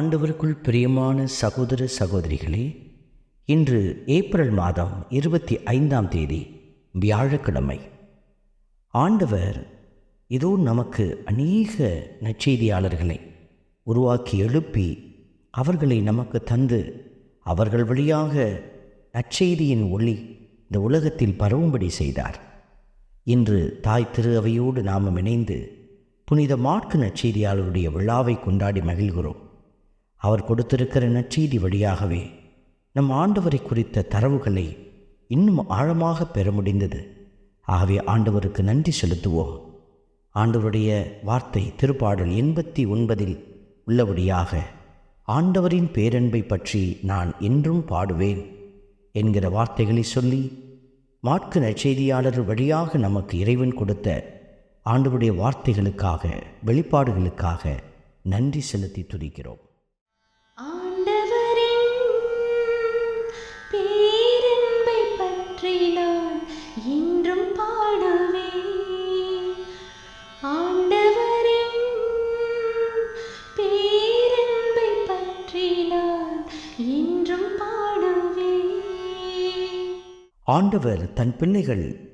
ஆண்டவருக்குள் பிரியமான சகோதர சகோதரிகளே இன்று ஏப்ரல் மாதம் இருபத்தி ஐந்தாம் தேதி வியாழக்கிழமை. ஆண்டவர் இதோ நமக்கு அநேக நற்செய்தியாளர்களை உருவாக்கி எழுப்பி அவர்களை நமக்கு தந்து அவர்கள் வழியாக நற்செய்தியின் ஒளி இந்த உலகத்தில் பரவும்படி செய்தார். இன்று தாய் திரு அவையோடு நாம் இணைந்து புனித மார்க்கு நற்செய்தியாளருடைய விழாவை கொண்டாடி மகிழ்கிறோம். அவர் கொடுத்திருக்கிற நற்செய்தி வழியாகவே நம் ஆண்டவரை குறித்த தரவுகளை இன்னும் ஆழமாக பெற முடிந்தது. ஆகவே ஆண்டவருக்கு நன்றி செலுத்துவோம். ஆண்டவருடைய வார்த்தை திருப்பாடல் எண்பத்தி ஒன்பதில் உள்ளபடியாக ஆண்டவரின் பேரன்பை பற்றி நான் என்றும் பாடுவேன் என்கிற வார்த்தைகளை சொல்லி மாற்கு நற்செய்தியாளர் வழியாக நமக்கு இறைவன் கொடுத்த ஆண்டவருடைய வார்த்தைகளுக்காக வெளிப்பாடுகளுக்காக நன்றி செலுத்தி துதிக்கிறோம். என்றும் பாடுவே. ஆண்டவர் தன் பிள்ளைகள்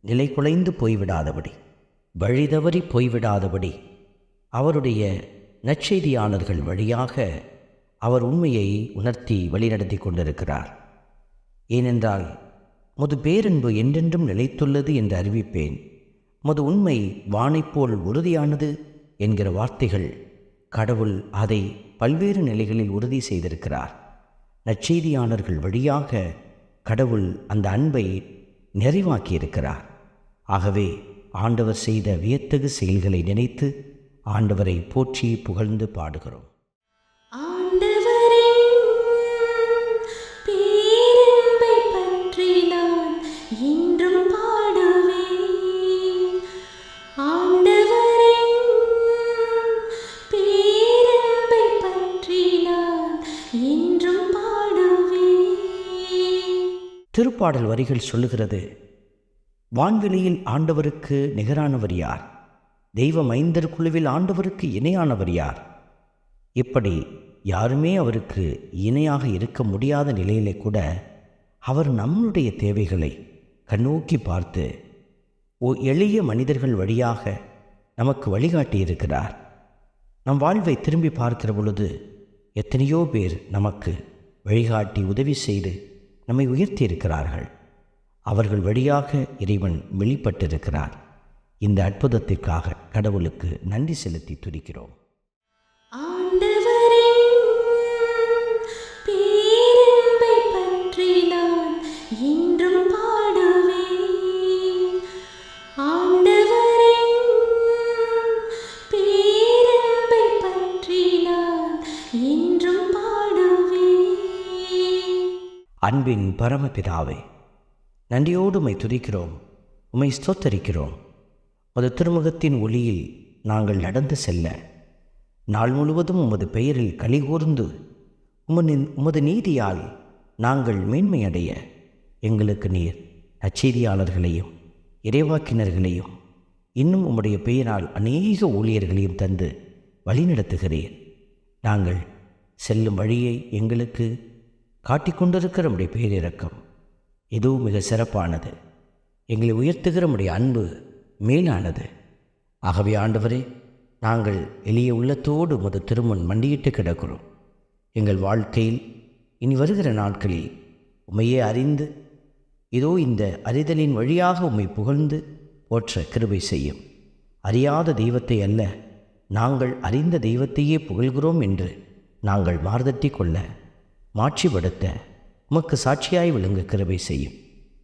நிலை குலைந்து போய்விடாதபடி வழி தவறி போய்விடாதபடி அவருடைய நற்செய்தியாளர்கள் வழியாக அவர் உண்மையை உணர்த்தி வழிநடத்தி கொண்டிருக்கிறார். ஏனென்றால் முது பேரன்பு என்றென்றும் நிலைத்துள்ளது என்று அறிவிப்பேன். முது உண்மை வானைப் போல் உறுதியானது என்கிற வார்த்தைகள் கடவுள் அதை பல்வேறு நிலைகளில் உறுதி செய்திருக்கிறார். நற்செய்தியாளர்கள் வழியாக கடவுள் அந்த அன்பை நிறைவாக்கியிருக்கிறார். ஆகவே ஆண்டவர் செய்த வியத்தகு செயல்களை நினைத்து ஆண்டவரை போற்றி புகழ்ந்து பாடுகிறோம். ஆண்டவரின் திருப்பாடல் வரிகள் சொல்லுகிறது வான்வெளியில் ஆண்டவருக்கு நிகரானவர் யார்? தெய்வ மைந்தர் குழுவில் ஆண்டவருக்கு இணையானவர் யார்? இப்படி யாருமே அவருக்கு இணையாக இருக்க முடியாத நிலையிலே கூட அவர் நம்முடைய தேவைகளை கண்ணோக்கி பார்த்து ஓ எளிய மனிதர்கள் வழியாக நமக்கு வழிகாட்டி இருக்கிறார் நம் வாழ்வை திரும்பி பார்க்கிற பொழுது எத்தனையோ பேர் நமக்கு வழிகாட்டி உதவி செய்து நம்மை உயர்த்தியிருக்கிறார்கள். அவர்கள் வழியாக இறைவன் வெளிப்பட்டிருக்கிறார். இந்த அற்புதத்திற்காக கடவுளுக்கு நன்றி செலுத்தி துடிக்கிறோம் என்றும் பாட அன்பின் பரமபிதாவே நன்றியோடு உம்மை துதிக்கிறோம் உம்மை ஸ்தோத்தரிக்கிறோம். உமது திருமுகத்தின் ஒளியில் நாங்கள் நடந்து செல்ல நாள் முழுவதும் உமது பெயரில் கலிகூர்ந்து உமனின் உமது நீதியால் நாங்கள் மேன்மையடைய எங்களுக்கு நீர் நச்செய்தியாளர்களையும் இறைவாக்கினர்களையும் இன்னும் உம்முடைய பெயரால் அநேக ஊழியர்களையும் தந்து வழிநடத்துகிறீர். நாங்கள் செல்லும் வழியை எங்களுக்கு காட்டிக்கொண்டிருக்கிற நம்முடைய பேரிறக்கம். இதுவும் மிக சிறப்பானது. எங்களை உயர்த்துகிற நம்முடைய அன்பு மேலானது. ஆகவே ஆண்டவரே நாங்கள் எளிய உள்ளத்தோடு உமது திருமண் மண்டியிட்டு கிடக்கிறோம். எங்கள் வாழ்க்கையில் இனி வருகிற நாட்களில் உமையே அறிந்து இதோ இந்த அறிதலின் வழியாக உம்மை புகழ்ந்து போற்ற கிருபை செய்யும். அறியாத தெய்வத்தை அல்ல நாங்கள் அறிந்த தெய்வத்தையே புகழ்கிறோம் என்று நாங்கள் மார்தட்டி கொள்ள மாட்சிப்படுத்த உமக்கு சாட்சியாய் விளங்க கிருபை செய்யும்.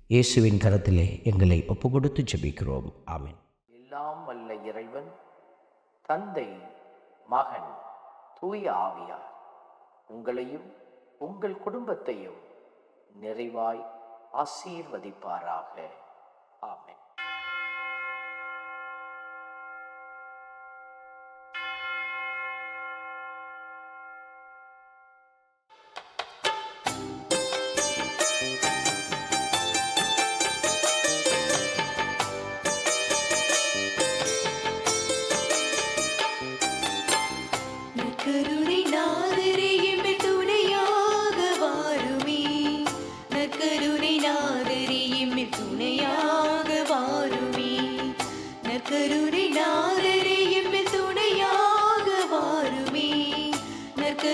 இயேசுவின் கரத்திலே எங்களை ஒப்புக்கொடுத்து ஜெபிக்கிறோம். ஆமீன். எல்லாம் வல்ல இறைவன் தந்தை மகன் தூய ஆவியார் உங்களையும் உங்கள் குடும்பத்தையும் நிறைவாய் ஆசீர்வதிப்பாராக. ஆமென்.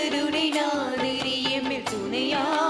வாருமே நற்கருணை நாதரே எம்மில் துணையாக